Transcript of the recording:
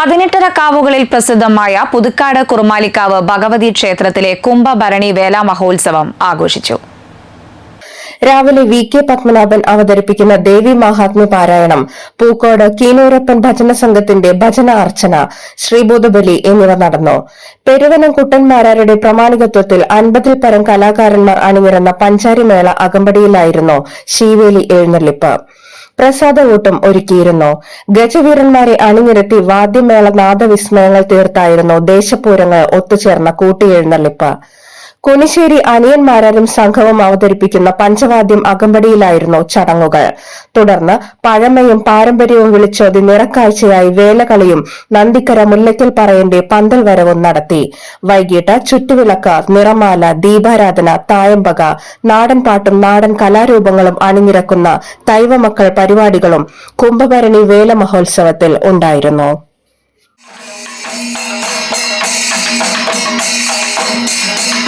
പതിനെട്ടര കാവുകളിൽ പ്രസിദ്ധമായ പുതുക്കാട് കുറുമാലിക്കാവ് ഭഗവതി ക്ഷേത്രത്തിലെ കുംഭഭരണി വേല മഹോത്സവം ആഘോഷിച്ചു. രാവിലെ വി കെ പത്മനാഭൻ അവതരിപ്പിക്കുന്ന ദേവി മഹാത്മ്യ പാരായണം പൂക്കോട് കീനൂരപ്പൻ ഭജന സംഘത്തിന്റെ ഭജന അർച്ചന ശ്രീബോധബലി എന്നിവ നടന്നു. പെരുവനം കുട്ടൻമാരാരുടെ പ്രമാണികത്വത്തിൽ അൻപതിൽ പരം കലാകാരന്മാർ അണിനിരന്ന പഞ്ചാരിമേള അകമ്പടിയിലായിരുന്നു ശീവേലി എഴുന്നള്ളിപ്പ്. പ്രസാദകൂട്ടം ഒരുക്കിയിരുന്നു. ഗജവീരന്മാരെ അണിനിരത്തി വാദ്യമേള നാദവിസ്മയങ്ങൾ തീർത്തായിരുന്നു ദേശപൂരങ്ങൾ ഒത്തുചേർന്ന കൂട്ടിയെഴുന്നള്ളിപ്പ്. കൊനിശ്ശേരി അനിയന്മാരും സംഘവും അവതരിപ്പിക്കുന്ന പഞ്ചവാദ്യം അകമ്പടിയിലായിരുന്നു ചടങ്ങുകൾ തുടർന്ന് പഴമയും പാരമ്പര്യവും വിളിച്ചോതി നിറക്കാഴ്ചയായി വേലകളിയും നന്ദിക്കര മുല്ലയ്ക്കൽ പറയന്റെ പന്തൽ വരവും നടത്തി വൈകിട്ട് ചുറ്റുവിളക്ക് നിറമാല ദീപാരാധന തായമ്പക നാടൻ പാട്ടും നാടൻ കലാരൂപങ്ങളും അണിനിരക്കുന്ന തൈവമക്കൾ പരിപാടികളും കുംഭഭരണി വേല മഹോത്സവത്തിൽ ഉണ്ടായിരുന്നു Thank you.